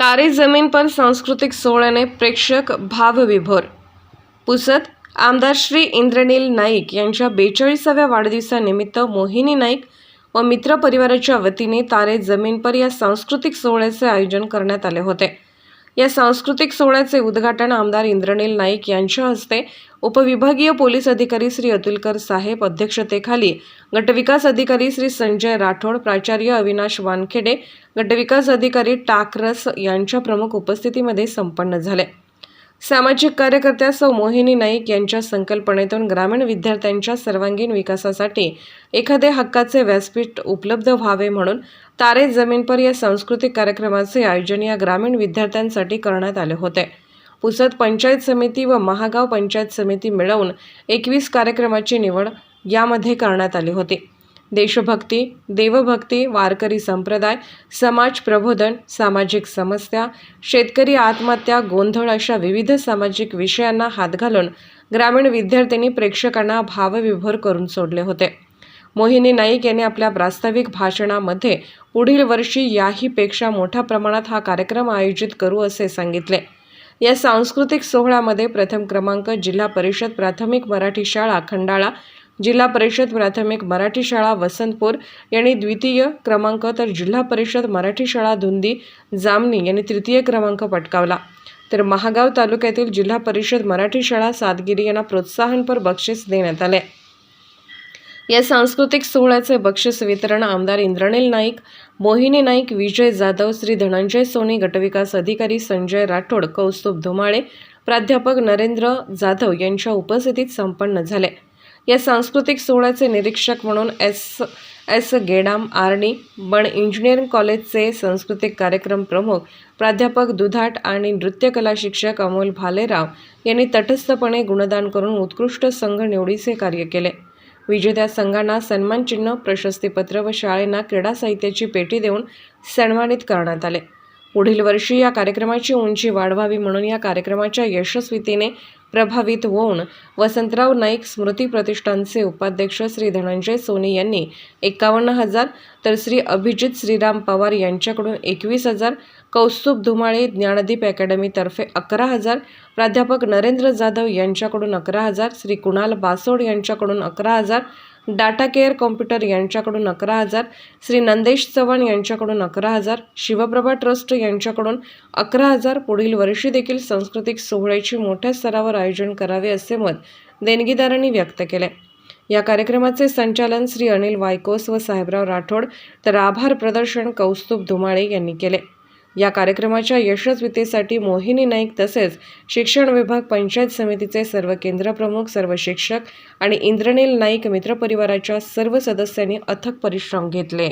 तारे जमीन पर सांस्कृतिक सोहळ्याने प्रेक्षक भावविभोर। पुसद आमदार श्री इंद्रनील नाईक यांच्या बेचाळीसाव्या वाढदिवसानिमित्त मोहिनी नाईक व मित्र परिवाराच्या वतीने तारे जमीन पर या सांस्कृतिक सोहळ्याचे आयोजन करण्यात आले होते. या सांस्कृतिक सोहळ्याचे उद्घाटन आमदार इंद्रनील नाईक यांच्या हस्ते उपविभागीय पोलीस अधिकारी श्री अतुलकर साहेब अध्यक्षतेखाली. गटविकास अधिकारी श्री संजय राठोड प्राचार्य अविनाश वानखेडे गटविकास अधिकारी टाकरस यांच्या प्रमुख उपस्थितीमध्ये संपन्न झाले. सामाजिक कार्यकर्त्या सौ मोहिनी नाईक यांच्या संकल्पनेतून ग्रामीण विद्यार्थ्यांच्या सर्वांगीण विकासासाठी एखादे हक्काचे व्यासपीठ उपलब्ध व्हावे म्हणून तारे जमीन पर या सांस्कृतिक कार्यक्रमाचे आयोजन या ग्रामीण विद्यार्थ्यांसाठी करण्यात आले होते. पुसद पंचायत समिती व महागाव पंचायत समिती मिळवून एकवीस कार्यक्रमाची निवड यामध्ये करण्यात आली होती. देशभक्ती देवभक्ती वारकरी संप्रदाय समाज प्रबोधन सामाजिक समस्या शेतकरी आत्महत्या गोंधळ अशा विविध सामाजिक विषयांना हात घालून ग्रामीण विद्यार्थ्यांनी प्रेक्षकांना भावविभोर करून सोडले होते. मोहिनी नाईक यांनी आपल्या प्रास्ताविक भाषणामध्ये पुढील वर्षी याहीपेक्षा मोठ्या प्रमाणात हा कार्यक्रम आयोजित करू असे सांगितले. या सांस्कृतिक सोहळ्यामध्ये प्रथम क्रमांक जिल्हा परिषद प्राथमिक मराठी शाळा खंडाळा जिल्हा परिषद प्राथमिक मराठी शाळा वसंतपूर यांनी द्वितीय क्रमांक तर जिल्हा परिषद मराठी शाळा धुंदी जामनी यांनी तृतीय क्रमांक पटकावला. तर महागाव तालुक्यातील जिल्हा परिषद मराठी शाळा सातगिरी यांना प्रोत्साहनपर बक्षीस देण्यात आले. या सांस्कृतिक सोहळ्याचे बक्षीस वितरण आमदार इंद्रनील नाईक मोहिनी नाईक विजय जाधव श्री धनंजय सोनी गटविकास अधिकारी संजय राठोड कौस्तुभ धुमाळे प्राध्यापक नरेंद्र जाधव यांच्या उपस्थितीत संपन्न झाले. या सांस्कृतिक सोहळ्याचे निरीक्षक म्हणून एस एस गेडाम आर्णी बण इंजिनिअरिंग कॉलेजचे सांस्कृतिक कार्यक्रम प्रमुख प्राध्यापक दुधाट आणि नृत्यकला शिक्षक अमोल भालेराव यांनी तटस्थपणे गुणदान करून उत्कृष्ट संघ निवडीचे कार्य केले. विजेत्या संघांना सन्मानचिन्ह प्रशस्तीपत्र व शाळेंना क्रीडा साहित्याची पेटी देऊन सन्मानित करण्यात आले. पुढील वर्षी या कार्यक्रमाची उंची वाढवावी म्हणून या कार्यक्रमाच्या यशस्वीतेने प्रभावित होऊन वसंतराव नाईक स्मृती प्रतिष्ठानचे उपाध्यक्ष श्री धनंजय सोनी यांनी एकावन्न हजार तर श्री अभिजित श्रीराम पवार यांच्याकडून एकवीस हजार कौस्तुभ धुमाळे ज्ञानदीप अकॅडमीतर्फे अकरा हजार प्राध्यापक नरेंद्र जाधव यांच्याकडून अकरा हजार श्री कुणाल बासोड यांच्याकडून अकरा हजार डाटा केअर कॉम्प्युटर यांच्याकडून अकरा हजार श्री नंदेश चव्हाण यांच्याकडून अकरा हजार शिवप्रभा ट्रस्ट यांच्याकडून अकरा हजार पुढील वर्षी देखील सांस्कृतिक सोहळ्याची मोठ्या स्तरावर आयोजन करावे असे मत देणगीदारांनी व्यक्त केले. या कार्यक्रमाचे संचालन श्री अनिल वायकोस व साहेबराव राठोड तर आभार प्रदर्शन कौस्तुभ धुमाळे यांनी केले. या कार्यक्रमाच्या यशस्वीतेसाठी मोहिनी नाईक तसेच शिक्षण विभाग पंचायत समितीचे सर्व केंद्रप्रमुख सर्व शिक्षक आणि इंद्रनील नाईक मित्रपरिवाराच्या सर्व सदस्यांनी अथक परिश्रम घेतले.